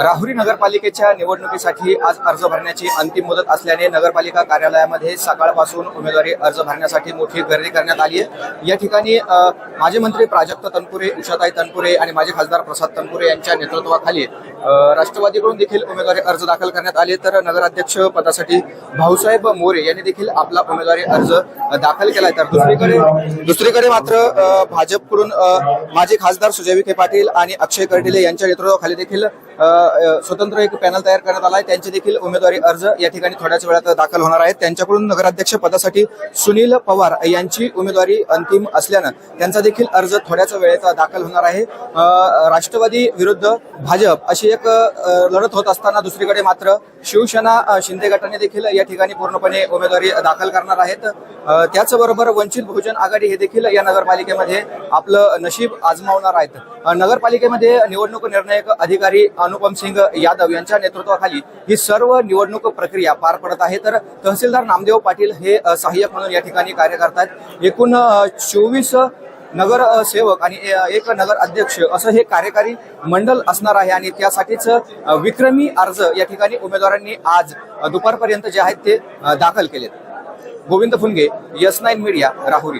राहुरी नगरपालिकेच्या निवडणुकीसाठी आज अर्ज भरण्याची अंतिम मुदत असल्याने नगरपालिका कार्यालयामध्ये सकाळपासून उमेदवारी अर्ज भरण्यासाठी मोठी गर्दी करण्यात आली आहे. या ठिकाणी माजी मंत्री प्राजक्त तनपुरे उषाताई तनपुरे आणि माजी खासदार प्रसाद तनपुरे यांच्या नेतृत्वाखाली राष्ट्रवादीकडून देखील उमेदवारी अर्ज दाखल करण्यात आले. तर नगराध्यक्ष पदासाठी भाऊसाहेब मोरे यांनी देखील आपला उमेदवारी अर्ज दाखल केलाय. तर दुसरीकडे दुसरीकडे मात्र भाजपकडून माजी खासदार सुजय विखे पाटील आणि अक्षय कर्डिले यांच्या नेतृत्वाखाली देखील स्वतंत्र एक पॅनल तयार करण्यात आलाय. त्यांचे देखील उमेदवारी अर्ज या ठिकाणी थोड्याच वेळात दाखल होणार आहेत. त्यांच्याकडून नगराध्यक्ष पदासाठी सुनील पवार यांची उमेदवारी अंतिम असल्यानं त्यांचा देखील अर्ज थोड्याच वेळेत दाखल होणार आहे. राष्ट्रवादी विरुद्ध भाजप अशी एक लढत होत असताना दुसरीकडे मात्र शिवसेना शिंदे गटाने देखील या ठिकाणी पूर्णपणे उमेदवारी दाखल करणार आहेत. त्याचबरोबर वंचित बहुजन आघाडी हे देखील या नगरपालिकेमध्ये आपलं नशीब आजमावणार आहेत. नगरपालिकेमध्ये निवडणूक निर्णायक अधिकारी अनुपम सिंग यादव यांच्या नेतृत्वाखाली ही सर्व निवडणूक प्रक्रिया पार पडत आहे. तर तहसीलदार नामदेव पाटील हे सहाय्यक म्हणून या ठिकाणी कार्य करतात एकूण चोवीस नगर सेवक आणि एक नगर अध्यक्ष असं हे कार्यकारी मंडल असणार आहे आणि त्यासाठीच विक्रमी अर्ज या ठिकाणी उमेदवारांनी आज दुपारपर्यंत जे आहेत ते दाखल केलेत. Govind Phunge yes nine media Rahuri.